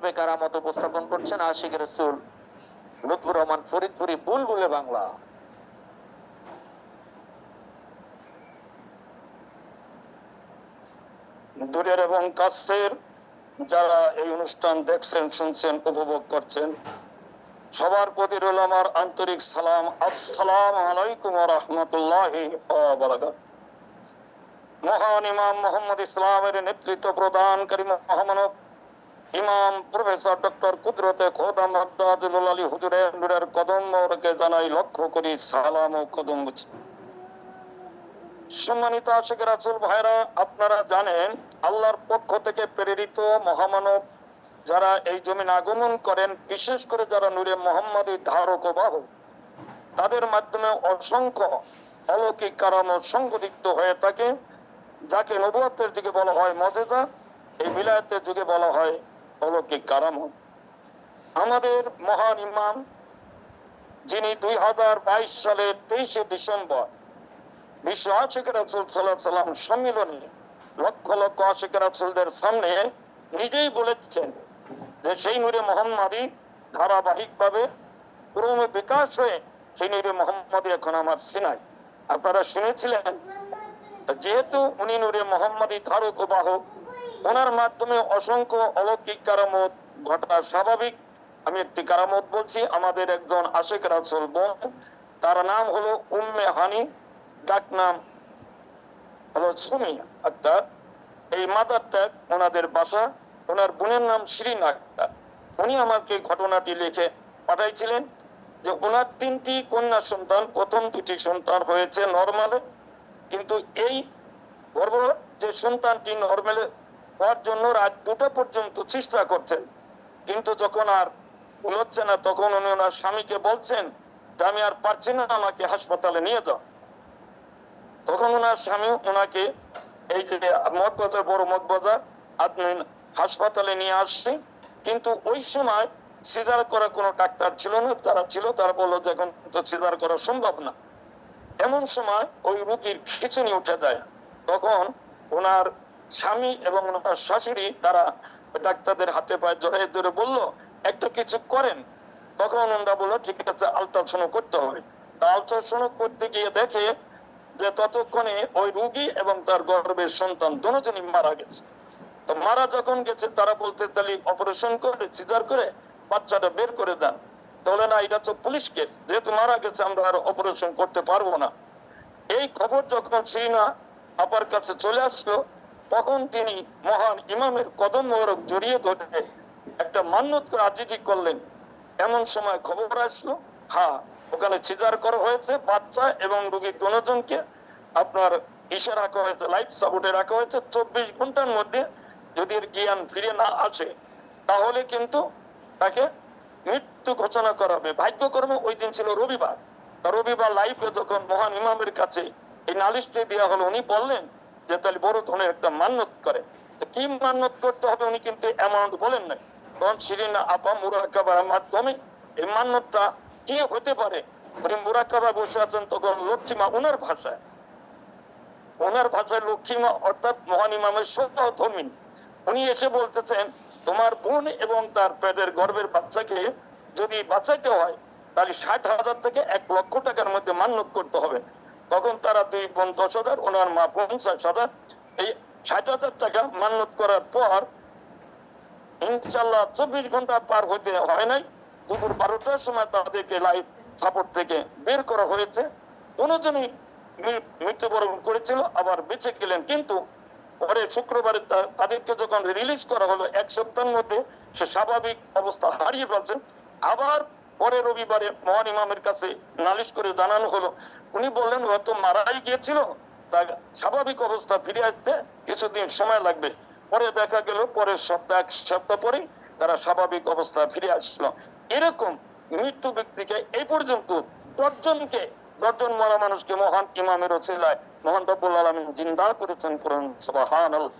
হিসেবে কারামত উপস্থাপন করছেন আশিক রসুল। লুৎফুর রহমান ফরিদপুরি, বুলবুলে বাংলা। দূরের এবং কাছের যারা এই অনুষ্ঠান দেখছেন, শুনছেন, উপভোগ করছেন, সবার প্রতি রইল আমার আন্তরিক সালাম। আসসালাম আলাইকুম রহমতুল্লাহ মহান ইমাম মোহাম্মদ ইসলামের নেতৃত্ব প্রদানকারী মহামানব ইমাম প্রফেসর ডক্টর কুদরতে খোদাম আব্দাজুল আলী হুজুরের নূরের কদম মোরকে জানাই লক্ষ্য করি, সালাম ও কদম সম্মানিত আশেখ রাসুল ভাইরা, আপনারা জানেন, আল্লাহর পক্ষ থেকে প্রেরিত মহামানব যারা এই জমিন আগমন করেন, বিশেষ করে যারা নূরে মোহাম্মদ ধারক ও বাহক, তাদের মাধ্যমে অসংখ্য অলৌকিক কারণ সংগঠিত হয়ে থাকে, যাকে নবুয়াতের যুগে বলা হয় মজেজা, এই বিলায়তের যুগে বলা হয় অলৌকিক কারামত আমাদের মহান ইমাম, যিনি দুই হাজার বাইশ সালের তেইশে ডিসেম্বর বিশ্ব আশিক রাসুল সাল্লাহ সম্মিলনে লক্ষ লক্ষ আশিক রাসুলদের সামনে নিজেই বলেছেন যে সেই নূরে মোহাম্মদী ধারাবাহিক ভাবে ক্রমে বিকাশ হয়ে সেই নূরে মোহাম্মদী এখন আমার সিনাই। আপনারা শুনেছিলেন, যেহেতু উনি নূরে মোহাম্মদী ধারক ও বাহক ওনার মাধ্যমে অসংখ্য অলৌকিক কারামত ঘটা স্বাভাবিক। আমি একটি কারামত বলছি, আমাদের একজন আশেক রাসুল বোন, তার নাম হলো উম্মে হানি, ডাক নাম হলো সুমি আক্তার। এই মাদার ট্যাগ ওনাদের বাসা, ওনার বোনের নাম শিরিন আক্তার। উনি আমাকে ঘটনাটি লিখে পাঠাইছিলেন যে ওনার তিনটি কন্যা সন্তান, প্রথম দুটি সন্তান হয়েছে নর্মালে, কিন্তু এই গর্ভ যে সন্তানটি নর্মালে হওয়ার জন্য রাত দুটো পর্যন্ত চেষ্টা করছেন। কিন্তু যখন আর হচ্ছে না, তখন উনি ওনার স্বামীকে বলছেন যে, আমি আর পারছি না, আমাকে হাসপাতালে নিয়ে যাও। তখন ওনার স্বামী ওনাকে এই যে মগবাজার, বড় মগবাজার, আপনি হাসপাতালে নিয়ে আসছে। কিন্তু ওই সময় সিজার করা কোনো ডাক্তার ছিল না। তারা ছিল, তারা বলল যে, এখন তো সিজার করা সম্ভব না। এমন সময় ওই রুগীর খিচুনি উঠে যায়। তখন ওনার স্বামী এবং শাশুড়ি তারা ডাক্তারদের হাতে পায়ে জড়াই ধরে বলল, একটা কিছু করেন। তখন ওনারা বলল, ঠিক আছে আলট্রাসাউন্ড করতে হবে। আলট্রাসাউন্ড করতে গিয়ে দেখে যে ততক্ষণে ওই রুগী এবং তার গর্ভের সন্তান দুজনই মারা গেছে। তো মারা যখন গেছে, তারা বলতে, তাহলে অপারেশন করে সিজার করে বাচ্চাটা বের করে দেন। তাহলে না, এটা তো পুলিশ কেস যেহেতু মারা গেছে, আমরা আর অপারেশন করতে পারব না। এই খবর যখন শ্রীনা আপার কাছে চলে আসলো তখন তিনি মহান ইমামের কদম মোহরক জড়িয়ে ধরে একটা মান্যত আজিজি করলেন। এমন সময় খবর আসলো হ্যাঁ ওখানে সিজার করা হয়েছে বাচ্চা এবং রোগী দুজনকে। আপনার ইসে রাখা হয়েছে লাইফ সাপোর্টে রাখা হয়েছে। চব্বিশ ঘণ্টার মধ্যে যদি এর জ্ঞান ফিরে না আসে, তাহলে কিন্তু তাকে মৃত্যু ঘোষণা করা হবে। ভাগ্যকর্মে ওই দিন ছিল রবিবার। রবিবার লাইফে যখন মহান ইমামের কাছে এই নালিশটি দেওয়া হলো, উনি বললেন যে তাহলে বড় ধরনের একটা মান্যত করে। কি মান্যত করতে হবে উনি কিন্তু অ্যামাউন্ট বলেন নাই। তখন শিরিনা আপা মুরাকাবার মাধ্যমে এই মান্যতটা কি হতে পারে? উনি মুরাকাবা বসে আছেন তখন লক্ষ্মীমা ওনার ভাষায়। ওনার ভাষায় লক্ষ্মীমা অর্থাৎ মহান ইমামের উনি এসে বলতেছেন, তোমার বোন এবং তার পেটের গর্ভের বাচ্চাকে যদি বাঁচাইতে হয়, তাহলে ষাট হাজার থেকে এক লক্ষ টাকার মধ্যে মান্যত করতে হবে। তখন তারা দুই বোন দশ হাজার ওনার মা পঞ্চাশ হাজার এই ষাট হাজার টাকা মান্যত করার পর ইনশাল্লাহ চব্বিশ ঘণ্টা পার হইতে হয় নাই। দুপুর বারোটার সময় তাদেরকে লাইভ সাপোর্ট থেকে বের করা হয়েছে। দুজনই মৃত্যুবরণ করেছিল, আবার বেঁচে গেলেন। কিন্তু পরে শুক্রবারে তাদেরকে যখন রিলিজ করা হলো এক সপ্তাহের মধ্যে, সে স্বাভাবিক অবস্থা হারিয়ে ফেলছে। আবার পরে রবিবারে মহান ইমামের কাছে নালিশ করে জানানো হলো উনি বললেন হয়তো মারাই গিয়েছিল। তা স্বাভাবিক অবস্থা ফিরে আসতে কিছুদিন সময় লাগবে। পরে দেখা গেল, পরের সপ্তাহ, এক সপ্তাহ পরেই তারা স্বাভাবিক অবস্থা ফিরে আসলো। এরকম মৃত্যু ব্যক্তিকে এই পর্যন্ত দশজনকে, দশজন মরা মানুষকে মহান ইমামের ওসিলায় মহান রব্বুল আলমিন জিন্দা করেছেন কোরআন সুবহানাল্লাহ।